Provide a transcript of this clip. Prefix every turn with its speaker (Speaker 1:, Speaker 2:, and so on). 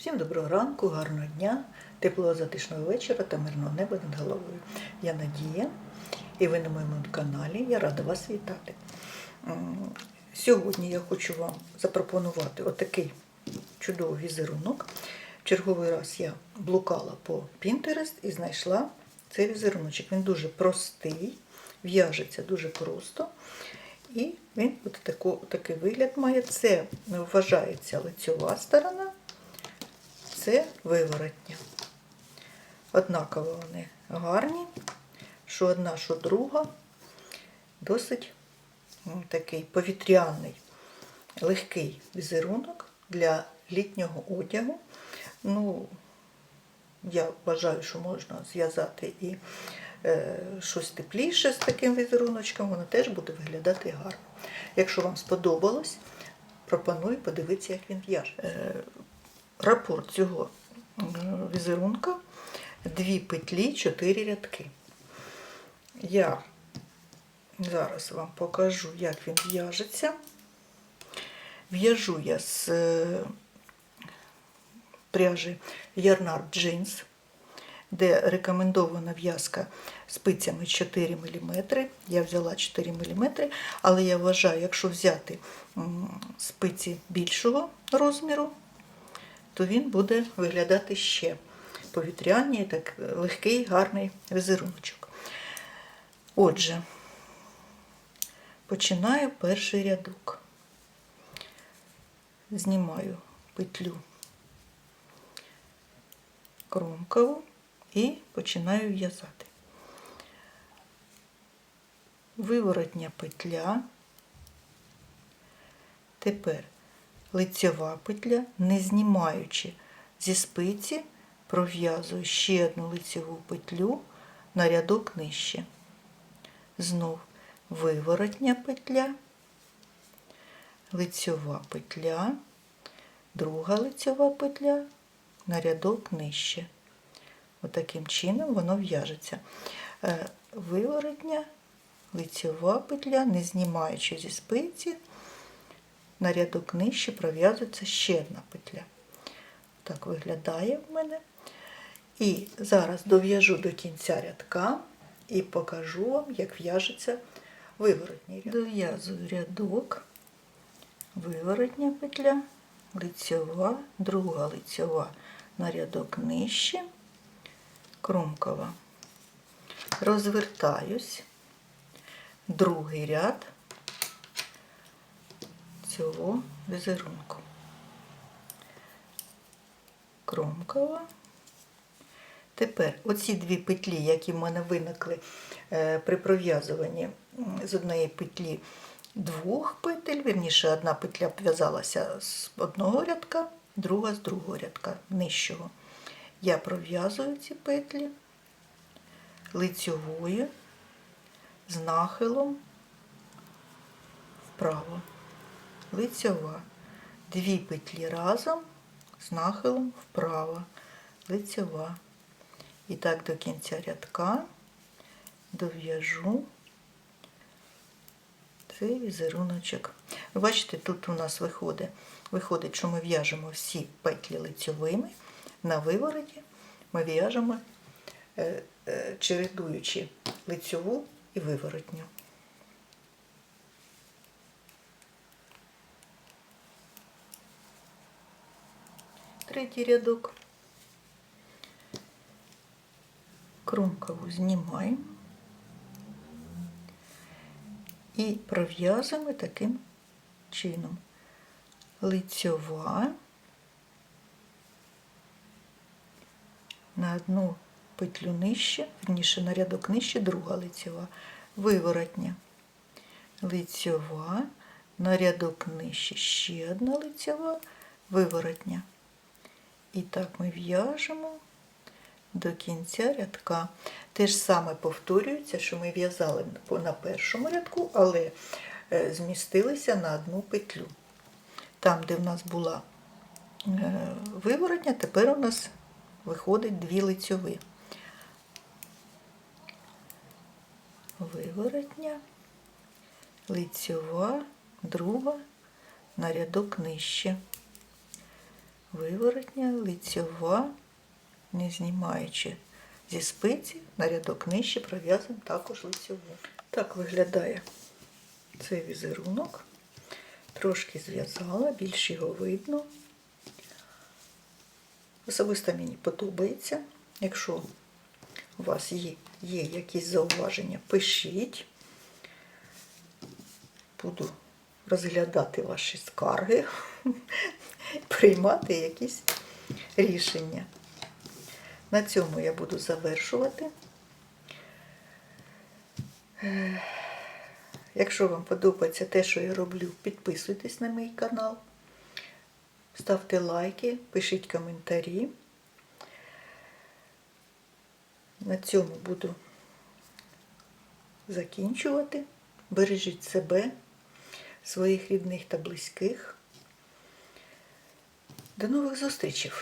Speaker 1: Всім доброго ранку, гарного дня, теплого затишного вечора та мирного неба над головою. Я Надія, і ви на моєму каналі. Я рада вас вітати. Сьогодні я хочу вам запропонувати отакий чудовий візерунок. Черговий раз я блукала по Pinterest і знайшла цей візеруночок. Він дуже простий, в'яжеться дуже просто. І він от такий вигляд має. Це вважається лицьова сторона, це виворотня. Однаково вони гарні, що одна, що друга. Досить такий повітряний, легкий візерунок для літнього одягу. Ну, я вважаю, що можна зв'язати і е, щось тепліше з таким візеруночком, воно теж буде виглядати гарно. Якщо вам сподобалось, пропоную подивитися, як він в'яже. Рапорт цього е, візерунка дві петлі, чотири рядки. Я зараз вам покажу, як він в'яжеться. В'яжу я з е, пряжі Yarnard Jeans, де рекомендована в'язка спицями 4 мм. Я взяла 4 мм, але я вважаю, якщо взяти спиці більшого розміру, то він буде виглядати ще повітряний, так легкий, гарний візеруночок. Отже, починаю перший рядок. Знімаю петлю кромкову і починаю в'язати. Виворотня петля. Тепер лицьова петля, не знімаючи зі спиці, пров'язую ще одну лицьову петлю на рядок нижче. Знов виворотня петля, лицьова петля, друга лицьова петля на рядок нижче. Отаким чином воно в'яжеться. Е, Виворотня, лицьова петля, не знімаючи зі спиці, на рядок нижче пров'язується ще одна петля. Так виглядає в мене. І зараз дов'яжу до кінця рядка і покажу вам, як в'яжеться виворотній ряд. Дов'язую рядок, виворотня петля, лицьова, друга лицьова на рядок нижче, кромкова. Розвертаюсь, другий ряд цього візерунку. Кромкова. Тепер оці дві петлі, які в мене виникли е, при пров'язуванні з одної петлі двох петель, вірніше, одна петля в'язалася з одного рядка, друга з другого рядка нижчого. Я пров'язую ці петлі лицьовою з нахилом вправо. Лицьова. Дві петлі разом з нахилом вправо. Лицьова. І так до кінця рядка дов'яжу цей візеруночок. Ви бачите, тут у нас виходить, виходить, що ми в'яжемо всі петлі лицьовими, на вивороті ми в'яжемо, е, е, чередуючи лицьову і виворотню. Третій рядок. Кромкову знімаємо і пров'язуємо таким чином. Лицьова на одну петлю нижче, верніше на рядок нижче, друга лицьова, виворотня. Лицьова, на рядок нижче ще одна лицьова, виворотня. І так ми в'яжемо до кінця рядка. Те ж саме повторюється, що ми в'язали на першому рядку, але е, змістилися на одну петлю. Там, де в нас була е, виворотня, тепер у нас виходить дві лицьові. Виворотня, лицьова, друга на рядок нижче. Виворотня, лицьова, не знімаючи зі спиці, на рядок нижче пров'язуємо також лицьову. Так виглядає цей візерунок. Трошки зв'язала, більш його видно. Особисто мені подобається. Якщо у вас є, є якісь зауваження, пишіть. Буду розглядати ваші скарги, приймати якісь рішення. На цьому я буду завершувати. Якщо вам подобається те, що я роблю, підписуйтесь на мій канал, ставте лайки, пишіть коментарі. На цьому буду закінчувати. Бережіть себе, своїх рідних та близьких. До нових зустрічей!